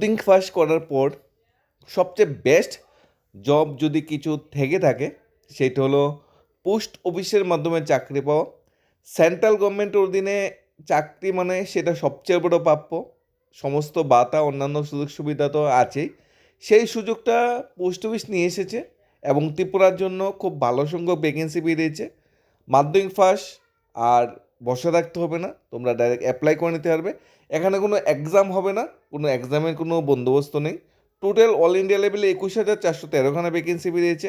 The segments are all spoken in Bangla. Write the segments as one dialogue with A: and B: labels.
A: দিন পাস করার পর সবচেয়ে বেস্ট জব যদি কিছু থেকে থাকে, সেটা হলো পোস্ট অফিসের মাধ্যমে চাকরি পাওয়া। সেন্ট্রাল গভর্নমেন্টের অধীনে চাকরি মানে সেটা সবচেয়ে বড় প্রাপ্য। সমস্ত বাতা অন্যান্য সুযোগ সুবিধা তো আছেই। সেই সুযোগটা পোস্ট অফিস নিয়ে এসেছে এবং ত্রিপুরার জন্য খুব ভালো সংখ্যক ভ্যাকেন্সি বেরিয়েছে মাধ্যমিক পাস আর বসে থাকতে হবে না, তোমরা ডাইরেক্ট অ্যাপ্লাই করে নিতে পারবে। এখানে কোনো এক্সাম হবে না, কোনো এক্সামের কোনো বন্দোবস্ত নেই। টোটাল অল ইন্ডিয়া লেভেলে একুশ হাজার চারশো তেরোখানা ভ্যাকেন্সি বেরিয়েছে।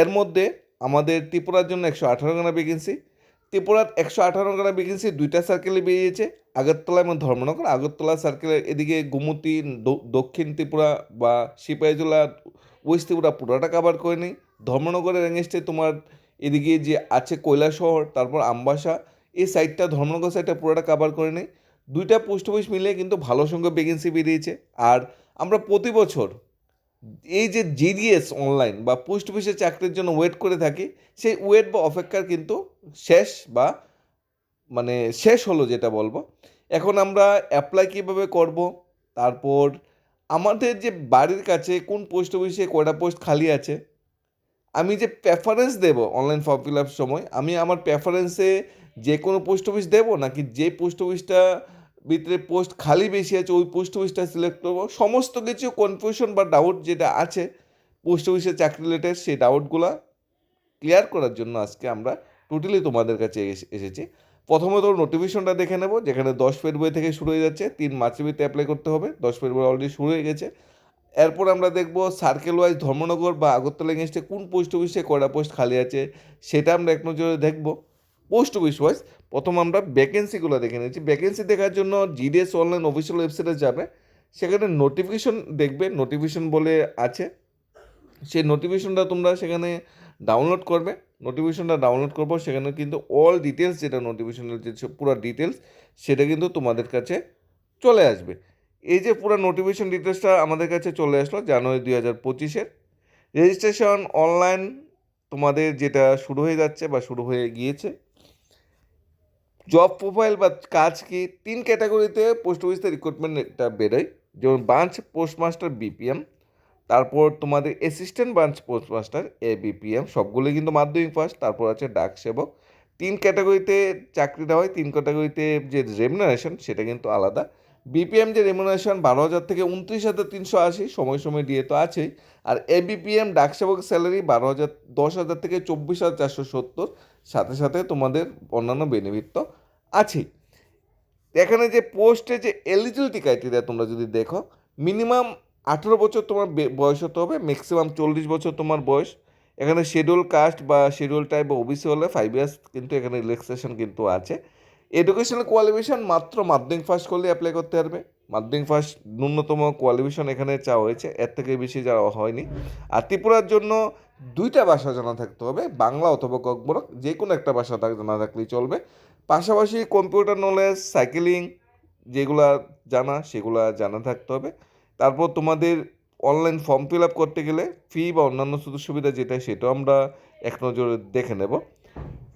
A: এর মধ্যে আমাদের ত্রিপুরার জন্য একশো আঠারোখানা ভ্যাকেন্সি ত্রিপুরার একশো আঠারোখানা ভ্যাকেন্সি দুইটা সার্কেলে বেরিয়েছে, আগরতলা এবং ধর্মনগর। আগরতলা সার্কেলের এদিকে গোমতী দক্ষিণ ত্রিপুরা বা সিপাহীজলা, ওয়েস্ট ত্রিপুরা পুরোটা কাভার করে নেই। ধর্মনগরের রেঞ্জে তোমার এদিকে যে আছে কৈলাসহর, তারপর আমবাসা এই সাইডটা ধর্মনগর সাইডটা পুরোটা কাভার করে নেই। দুইটা পোস্ট অফিস মিলিয়ে কিন্তু ভালো সংখ্যক ভ্যাকেন্সি বেরিয়েছে আর আমরা প্রতি বছর এই যে জিডিএস অনলাইন বা পোস্ট অফিসের চাকরির জন্য ওয়েট করে থাকি, সেই ওয়েট বা অপেক্ষার কিন্তু শেষ বা মানে শেষ হলো যেটা বলব। এখন আমরা অ্যাপ্লাই কীভাবে করব? তারপর আমাদের যে বাড়ির কাছে কোন পোস্ট অফিসে কয়টা পোস্ট খালি আছে? আমি যে প্রেফারেন্স দেব অনলাইন ফর্ম ফিল আপ সময়, আমি আমার প্রেফারেন্সে যে কোনো পোস্ট অফিস দেবো নাকি যে পোস্ট অফিসটা ভিতরে পোস্ট খালি বেশি আছে, ওই পোস্ট অফিসটা সিলেক্ট করব। সমস্ত কিছু কনফিউশন বা ডাউট যেটা আছে পোস্ট অফিসে চাকরি রিলেটেড সেই ডাউটগুলো ক্লিয়ার করার জন্য আজকে আমরা টোটালি তোমাদের কাছে এসে- এসেছি। প্রথমত নোটিফিকেশনটা দেখে নেব, যেখানে দশ ফেব্রুয়ারি থেকে শুরু হয়ে যাচ্ছে, তিন মার্চের ভিতরে অ্যাপ্লাই করতে হবে, দশ ফেব্রুয়ারি অলরেডি শুরু হয়ে গেছে। এরপর আমরা দেখব সার্কেল ওয়াইজ ধর্মনগর বা আগরতলা এগেনস্টে কোন পোস্ট অফিসে কয়টা পোস্ট খালি আছে, সেটা আমরা এক নজরে দেখব। পোস্ট অফিস ওয়াইজ প্রথম আমরা ভ্যাকেন্সিগুলো দেখে নিচ্ছি ভ্যাকেন্সি দেখার জন্য জিডিএস অনলাইন অফিসিয়াল ওয়েবসাইটে যাবে। সেখানে নোটিফিকেশন দেখবে নোটিফিকেশন বলে আছে। সেই নোটিফিকেশনটা তোমরা সেখানে ডাউনলোড করবে। নোটিফিকেশনটা ডাউনলোড করব সেখানে কিন্তু অল ডিটেলস যেটা নোটিফিকেশনের যে পুরো ডিটেলস সেটা কিন্তু তোমাদের কাছে চলে আসবে। এই যে পুরো নোটিফিকেশন ডিটেলসটা আমাদের কাছে চলে আসলো জানুয়ারি দুই হাজার পঁচিশের। রেজিস্ট্রেশন অনলাইন তোমাদের যেটা শুরু হয়ে যাচ্ছে বা শুরু হয়ে গিয়েছে জব প্রোফাইল বা কাজ কি তিন ক্যাটাগরিতে পোস্ট অফিসে রিক্রুটমেন্টটা বেরোয়। যেমন ব্রাঞ্চ পোস্টমাস্টার বিপিএম তারপর তোমাদের assistant branch postmaster A BPM সবগুলোই কিন্তু মাধ্যমিক পাস তারপর আছে ডাক সেবক। তিন ক্যাটাগরিতে চাকরিটা হয়, তিন ক্যাটাগরিতে যে রেমুনারেশন সেটা কিন্তু আলাদা। বিপিএম যে রেমুনারেশন বারো হাজার থেকে উনত্রিশ হাজার তিনশো আশি, সময় সময় দিয়ে তো আছেই। আর এ বিপিএম ডাক সেবক স্যালারি বারো হাজার, দশ হাজার থেকে চব্বিশ হাজার চারশো সত্তর। সাথে সাথে তোমাদের অন্যান্য বেনিফিট তো আছেই এখানে যে পোস্টে যে এলিজিবিলিটি ক্রাইটেরিয়া তোমরা যদি দেখো মিনিমাম আঠেরো বছর তোমার বয়স হতে হবে ম্যাক্সিমাম চল্লিশ বছর তোমার বয়স। এখানে শিডিউল কাস্ট বা শিডিউল টাইপ বা ওবিসি হলে ফাইভ ইয়ার্স কিন্তু এখানে রিল্যাক্সেশন কিন্তু আছে। এডুকেশনাল কোয়ালিফিকেশন মাত্র মাধ্যমিক ফার্স্ট করলে অ্যাপ্লাই করতে পারবে। মাধ্যমিক ফার্স্ট ন্যূনতম কোয়ালিফিকেশন এখানে চাওয়া হয়েছে। এর থেকে বেশি যাওয়া হয়নি। আর ত্রিপুরার জন্য দুইটা ভাষা জানা থাকতে হবে, বাংলা অথবা ককবরক। যে কোনো একটা ভাষা জানা থাকলেই চলবে। পাশাপাশি কম্পিউটার নলেজ সাইকেলিং যেগুলা জানা, সেগুলা জানা থাকতে হবে। তারপর তোমাদের অনলাইন ফর্ম ফিল আপ করতে গেলে ফি বা অন্যান্য সুযোগ সুবিধা যেটা, সেটাও আমরা এক নজরে দেখে নেব।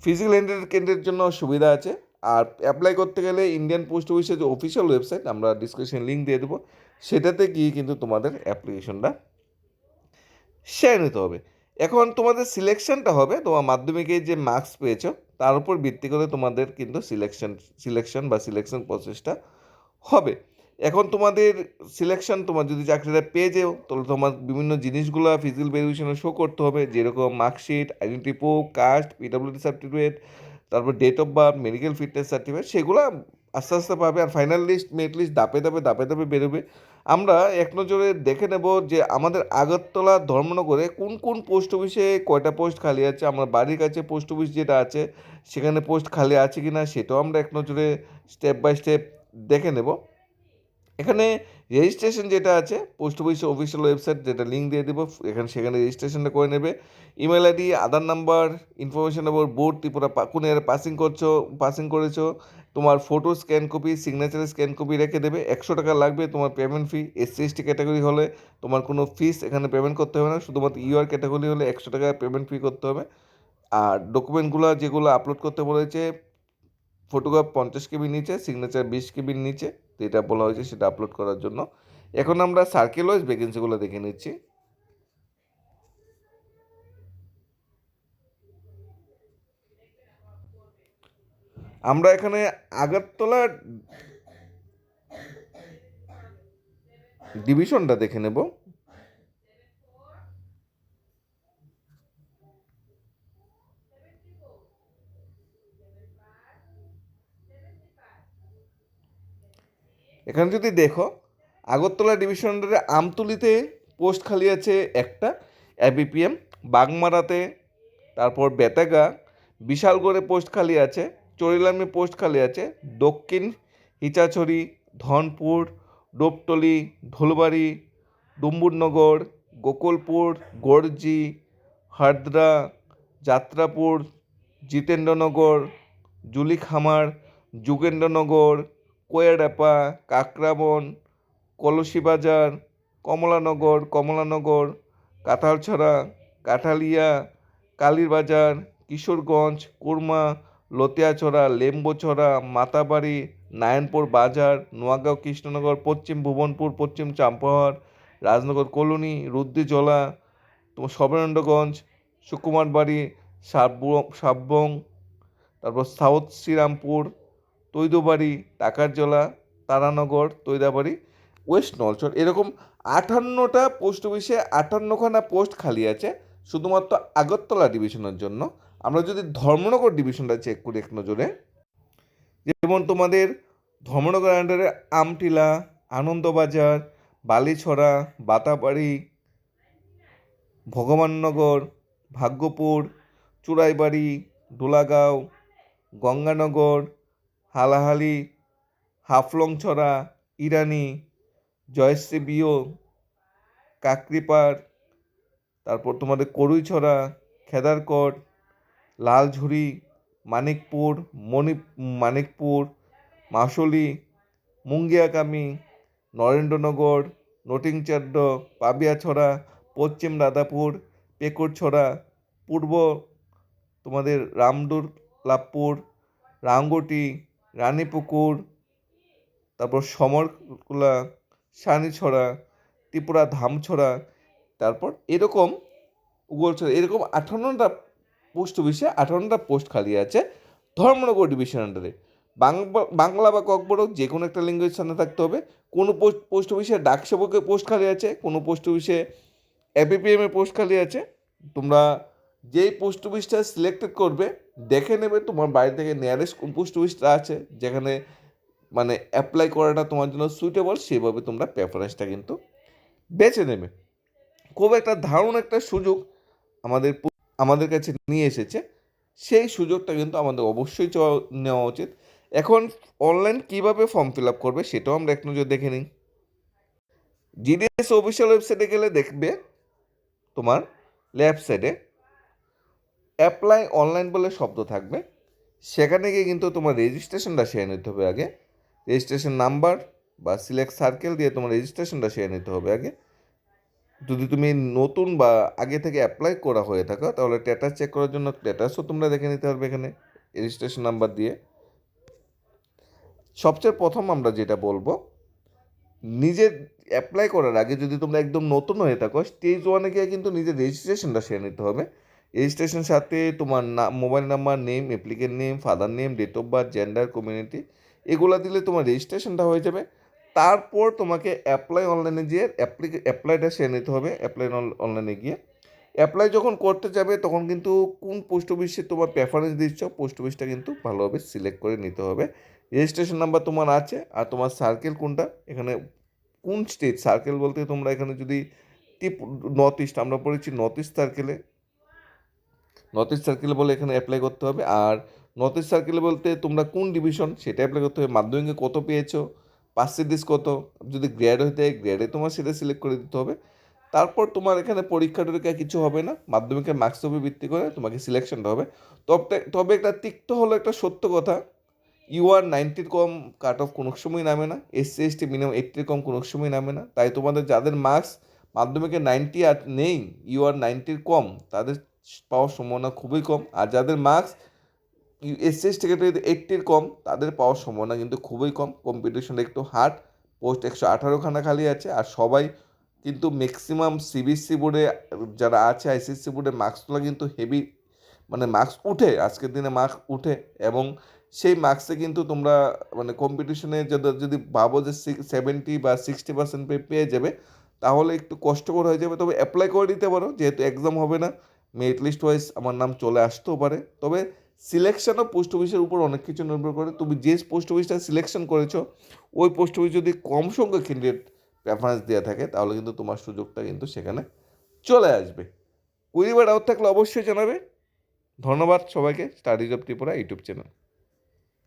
A: ফিজিক্যাল এন্টারটেনমেন্টের জন্য সুবিধা আছে। আর অ্যাপ্লাই করতে গেলে ইন্ডিয়ান পোস্ট অফিসের যে অফিসিয়াল ওয়েবসাইট আমরা ডিসক্রিপশন লিঙ্ক দিয়ে দেবো, সেটাতে গিয়ে কিন্তু তোমাদের অ্যাপ্লিকেশনটা সেরে নিতে হবে। এখন তোমাদের সিলেকশনটা হবে, তোমার মাধ্যমিকে যে মার্কস পেয়েছ, তার উপর ভিত্তি করে তোমাদের কিন্তু সিলেকশন সিলেকশন বা সিলেকশন প্রসেসটা হবে। এখন তোমাদের সিলেকশন তোমার যদি চাকরিটা পেয়ে যেও, তাহলে তোমার বিভিন্ন জিনিসগুলো ফিজিক্যাল ভেরিফিকেশনে শো করতে হবে, যেরকম marksheet identity proof caste PWD certificate তারপর date of birth medical fitness certificate সেগুলো আস্তে আস্তে পাবে আর ফাইনাল লিস্ট মেরিট লিস্ট দাপে দাপে দাপে দাপে বেরোবে। আমরা এক নজরে দেখে নেব যে আমাদের আগরতলা ধর্মনগরে কোন কোন পোস্ট অফিসে কয়টা পোস্ট খালি আছে, আমার বাড়ির কাছে পোস্ট অফিস যেটা আছে, সেখানে পোস্ট খালি আছে কি না সেটাও আমরা এক নজরে স্টেপ বাই স্টেপ দেখে নেব। এখানে রেজিস্ট্রেশন যেটা আছে পোস্ট অফিস অফিসিয়াল ওয়েবসাইট যেটা লিঙ্ক দিয়ে দেবো, এখানে সেখানে রেজিস্ট্রেশনটা করে নেবে। Email ID Aadhaar number information about board Tripura কোন ইয়ারে পাসিং করছ পাসিং করেছ, তোমার photo scan copy signature scan copy রেখে দেবে। একশো টাকা লাগবে তোমার payment fee SC ST category হলে তোমার কোনো ফিস এখানে পেমেন্ট করতে হবে না, শুধুমাত্র ইউআর ক্যাটাগরি হলে একশো টাকা পেমেন্ট ফি করতে হবে। আর ডকুমেন্টগুলো যেগুলো আপলোড করতে বলেছে ফটোগ্রাফ পঞ্চাশ কেবির নিচে সিগনেচার বিশ কেবির নিচে যেটা বলা হয়েছে সেটা আপলোড করার জন্য। এখন আমরা সার্কেল ওয়াইজ ভ্যাকেন্সিগুলো দেখে নিচ্ছি। আমরা এখানে আগরতলা ডিভিশনটা দেখে নেব। এখানে যদি দেখো, আগরতলা ডিভিশনের আমতুলিতে পোস্ট খালি আছে একটা এবিপিএম বাগমারাতে, তারপর বেতাগা, বিশালগড়ে পোস্ট খালি আছে চরিলামে পোস্ট খালি আছে, দক্ষিণ, হিচাছড়ি, ধনপুর, ডোপটলি ধুলবাড়ি ডুম্বুরনগর, গোকুলপুর, গর্জি হারদ্রা যাত্রাপুর, জিতেন্দ্রনগর, জুলিখামার, যুগেন্দ্রনগর কোয়েডাপা কাকরাবন, কলসিবাজার, কমলানগর কমলানগর, কাঁঠালছড়া, কাঁঠালিয়া, কালীরবাজার, কিশোরগঞ্জ, কুরমা, লতিয়াছড়া, লেম্বুছড়া, মাতাবাড়ি, নারায়ণপুর বাজার, নোয়াগাঁও, কৃষ্ণনগর, পশ্চিম ভুবনপুর, পশ্চিম চাম্পাহার রাজনগর কলোনি, রুদ্রিজলা তোমার সবরেন্দ্রগঞ্জ, সুকুমারবাড়ি সাব- সাববং, তারপর সাউথ শ্রীরামপুর তৈদবাড়ি, টাকারজলা, তারানগর, তৈদাবাড়ি, ওয়েস্ট নলচর। এরকম আটান্নটা পোস্ট অফিসে আটান্নখানা পোস্ট খালি আছে, শুধুমাত্র আগরতলা ডিভিশনের জন্য। আমরা যদি ধর্মনগর ডিভিশনটা চেক করি এক নজরে, যেমন তোমাদের ধর্মনগর আন্ডারে আমটিলা, আনন্দবাজার, বালিছড়া, বাতাবাড়ি, ভগবাননগর, ভাগ্যপুর, চুড়াইবাড়ি দোলাগাঁও গঙ্গানগর হালাহালি, হাফলংছড়া, ইরানি জয়শ্রী বিও কাকরিপাড়, তারপর তোমাদের করুইছড়া খেদারকট, লালঝুরি, মানিকপুর মণি মানিকপুর, মাসলি, মুঙ্গিয়াকামি, নরেন্দ্রনগর নটিংচাড্ড পাবিয়াছড়া, পশ্চিম রাধাপুর পেকুরছড়া পূর্ব তোমাদের রামদুর্লাপুর রাঙ্গুটি রানীপুকুর, তারপর সমরকুলা সানিছড়া ত্রিপুরা ধামছড়া, তারপর এরকম উগলছড়া, এরকম আঠান্নটা পোস্ট অফিসে আঠান্নটা পোস্ট খালি আছে ধর্মনগর ডিভিশন আন্ডারে বাংলা বা ককবরক যে কোনো একটা ল্যাঙ্গুয়েজ সামনে থাকতে হবে। কোনো পোস্ট পোস্ট অফিসে ডাক সেবকের পোস্ট খালি আছে, কোনো পোস্ট অফিসে এপিপিএমের পোস্ট খালি আছে। তোমরা যেই পোস্ট অফিসটা সিলেক্টেড করবে, দেখে নেবে তোমার বাড়ি থেকে নিয়ারেস্ট কোন পোস্ট অফিসটা আছে, যেখানে মানে অ্যাপ্লাই করাটা তোমার জন্য সুইটেবল সেভাবে তোমরা প্রেফারেন্সটা কিন্তু বেছে নেবে। খুব একটা দারুণ একটা সুযোগ আমাদের আমাদের কাছে নিয়ে এসেছে। সেই সুযোগটা কিন্তু আমাদের অবশ্যই নেওয়া উচিত। এখন অনলাইন কীভাবে ফর্ম ফিল আপ করবে সেটাও আমরা এক নজর দেখে নিই। জিডিএস অফিসিয়াল ওয়েবসাইটে গেলে দেখবে তোমার লেফট সাইডে অ্যাপ্লাই অনলাইন বলে শব্দ থাকবে। সেখানে গিয়ে কিন্তু তোমার রেজিস্ট্রেশনটা সেরে নিতে হবে আগে। রেজিস্ট্রেশন নাম্বার বা সিলেক্ট সার্কেল দিয়ে তোমার রেজিস্ট্রেশনটা সেরে নিতে হবে আগে। যদি তুমি নতুন বা আগে থেকে অ্যাপ্লাই করা হয়ে থাকো, তাহলে স্ট্যাটাস চেক করার জন্য স্ট্যাটাসও তোমরা দেখে নিতে পারবে এখানে রেজিস্ট্রেশন নাম্বার দিয়ে। সবচেয়ে প্রথম আমরা যেটা বলব নিজের অ্যাপ্লাই করার আগে যদি তোমরা একদম নতুন হয়ে থাকো স্টেজ ওয়ানে গিয়ে কিন্তু নিজের রেজিস্ট্রেশনটা সেরে নিতে হবে। রেজিস্ট্রেশন সাথে তোমার না, mobile number, name applicant name father name date of birth gender community এগুলো দিলে তোমার রেজিস্ট্রেশনটা হয়ে যাবে। তারপর তোমাকে অ্যাপ্লাই অনলাইনে গিয়ে অ্যাপ্লি অ্যাপ্লাইটা সেরে নিতে হবে অ্যাপ্লাই অনলাইনে গিয়ে। অ্যাপ্লাই যখন করতে যাবে তখন কিন্তু কোন পোস্ট অফিসে তোমার প্রেফারেন্স দিচ্ছ পোস্ট অফিসটা কিন্তু ভালোভাবে সিলেক্ট করে নিতে হবে। রেজিস্ট্রেশন নাম্বার তোমার আছে আর তোমার সার্কেল কোনটা? এখানে কোন স্টেট সার্কেল বলতে তোমরা এখানে যদি টিপ নর্থ ইস্ট আমরা পড়েছি নর্থ ইস্ট সার্কেলে নর্থ ইস্ট সার্কেলে বলে এখানে অ্যাপ্লাই করতে হবে। আর নর্থ ইস্ট সার্কেলে বলতে তোমরা কোন ডিভিশন সেটা অ্যাপ্লাই করতে হবে। মাধ্যমিকে কত পেয়েছ? পার্সেন্টেজ কত? যদি গ্রেড হয়ে থাকে গ্রেডে তোমার সেটা সিলেক্ট করে দিতে হবে। তারপর তোমার এখানে পরীক্ষা টরীক্ষা কিছু হবে না। মাধ্যমিকের মার্কসের উপর ভিত্তি করে তোমাকে সিলেকশনটা হবে। তবে তবে একটা তিক্ত হলো একটা সত্য কথা। You R নাইনটির com cut off কোনো সময় নামে না। এসসি এসটি মিনিমাম এইটটির কম কোনো সময় নামে না। তাই তোমাদের যাদের মার্কস মাধ্যমিকে নাইনটি আর নেই ইউ আর নাইনটির কম, তাদের পাওয়ার সম্ভাবনা খুবই কম। আর যাদের মার্কস এসটি ক্যাটাগরিতে এইটটির কম, তাদের পাওয়ার সম্ভাবনা কিন্তু খুবই কম। কম্পিটিশনটা একটু হার্ড পোস্ট একশো আঠারোখানা খালি আছে। আর সবাই কিন্তু ম্যাক্সিমাম সিবিএসসি বোর্ডে যারা আছে আইসিএসসি বোর্ডে মার্কস তোলা কিন্তু হেভি মানে মার্কস উঠে, আজকের দিনে মার্কস উঠে। এবং সেই মার্কসে কিন্তু তোমরা মানে কম্পিটিশনে যদি যদি ভাবো যে সেভেন্টি বা সিক্সটি পার্সেন্ট পেয়ে যাবে, তাহলে একটু কষ্টকর হয়ে যাবে। তবে অ্যাপ্লাই করে দিতে পারো, যেহেতু এক্সাম হবে না। মেরিট লিস্ট ওয়াইজ আমার নাম চলে আসতেও পারে। তবে সিলেকশনও পোস্ট অফিসের উপর অনেক কিছু নির্ভর করে। তুমি যে পোস্ট অফিসটা সিলেকশন করেছ, ওই পোস্ট অফিস যদি কম সংখ্যক ক্যান্ডিডেট প্রেফারেন্স দেওয়া থাকে, তাহলে কিন্তু তোমার সুযোগটা কিন্তু সেখানে চলে আসবে। কুড়ি বার ডাউট থাকলে অবশ্যই জানাবে। ধন্যবাদ সবাইকে। Studies of Tripura YouTube channel.